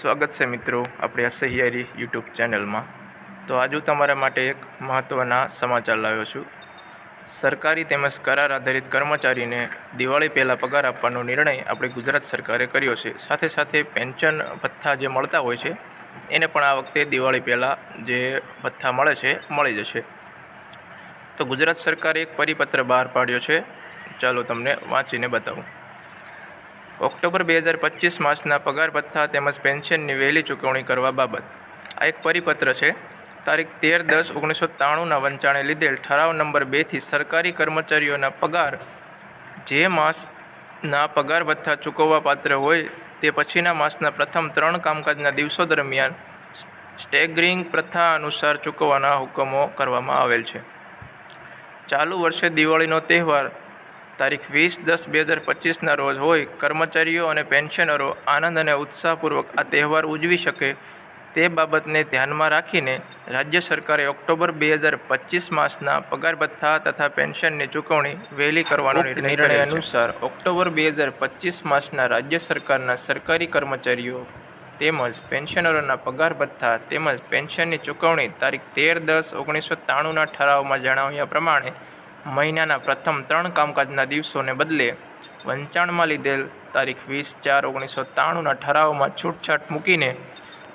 સ્વાગત છે મિત્રો આપણી આ સહિયારી યુટ્યુબ ચેનલમાં. તો આજે હું તમારા માટે એક મહત્ત્વના સમાચાર લાવ્યો છું. સરકારી તેમજ કરાર આધારિત કર્મચારીને દિવાળી પહેલાં પગાર આપવાનો નિર્ણય આપણે ગુજરાત સરકારે કર્યો છે. સાથે સાથે પેન્શન ભથ્થા જે મળતા હોય છે, એને પણ આ વખતે દિવાળી પહેલાં જે ભથ્થા મળે છે, મળી જશે. તો ગુજરાત સરકારે એક પરિપત્ર બહાર પાડ્યો છે. ચાલો તમને વાંચીને બતાવું. ઓક્ટોબર બે હજાર પચીસ માસના પગાર ભથ્થા તેમજ પેન્શનની વહેલી ચૂકવણી કરવા બાબત. આ એક પરિપત્ર છે. તારીખ તેર દસ ઓગણીસો ત્રાણુંના વંચાણે લીધેલ ઠરાવ નંબર બેથી સરકારી કર્મચારીઓના પગાર જે માસના પગાર ભથ્થા ચૂકવવા પાત્ર હોય તે પછીના માસના પ્રથમ ત્રણ કામકાજના દિવસો દરમિયાન સ્ટેગરિંગ પ્રથા અનુસાર ચૂકવવાના હુકમો કરવામાં આવેલ છે. ચાલુ વર્ષે દિવાળીનો તહેવાર તારીખ વીસ દસ બે હજાર પચીસના રોજ હોય કર્મચારીઓ અને પેન્શનરો આનંદ અને ઉત્સાહપૂર્વક આ તહેવાર ઉજવી શકે તે બાબતને ધ્યાનમાં રાખીને રાજ્ય સરકારે ઓક્ટોબર બે હજાર પચીસ માસના પગાર ભથ્થા તથા પેન્શનની ચૂકવણી વહેલી કરવાનો નિર્ણય અનુસાર ઓક્ટોબર બે હજાર પચીસ માસના રાજ્ય સરકારના સરકારી કર્મચારીઓ તેમજ પેન્શનરોના પગાર ભથ્થા તેમજ પેન્શનની ચૂકવણી તારીખ તેર દસ ઓગણીસો ત્રાણુંના ઠરાવમાં જણાવ્યા પ્રમાણે મહિનાના પ્રથમ ત્રણ કામકાજના દિવસોને બદલે વંચાણમાં લીધેલ તારીખ વીસ ચાર ઓગણીસો ત્રાણુંના ઠરાવમાં છૂટછાટ મૂકીને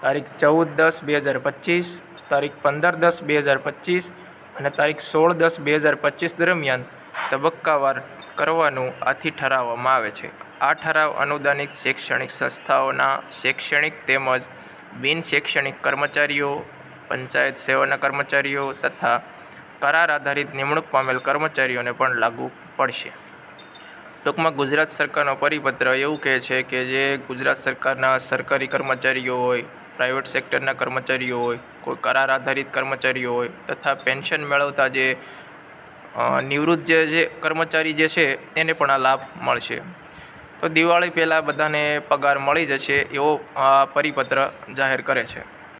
તારીખ ચૌદ દસ બે હજાર પચીસ, તારીખ પંદર દસ બે હજાર પચીસ અને તારીખ સોળ દસ બે હજાર પચીસ દરમિયાન તબક્કાવાર કરવાનું આથી ઠરાવવામાં આવે છે. આ ઠરાવ અનુદાનિત શૈક્ષણિક સંસ્થાઓના શૈક્ષણિક તેમજ બિન શૈક્ષણિક કર્મચારીઓ, પંચાયત સેવાના કર્મચારીઓ તથા કરાર આધારિત નિમણૂક પામેલ કર્મચારીઓને પણ લાગુ પડશે. ટૂંકમાં ગુજરાત સરકારનો પરિપત્ર એવું કહે છે કે જે ગુજરાત સરકારના સરકારી કર્મચારીઓ હોય પ્રાઇવેટ સેક્ટરના કર્મચારીઓ હોય, કોઈ કરાર આધારિત કર્મચારીઓ હોય, તથા પેન્શન મેળવતા જે નિવૃત્ત જે જે કર્મચારી જે છે, એને પણ આ લાભ મળશે. તો દિવાળી પહેલાં બધાને પગાર મળી જશે એવો આ પરિપત્ર જાહેર કરે છે.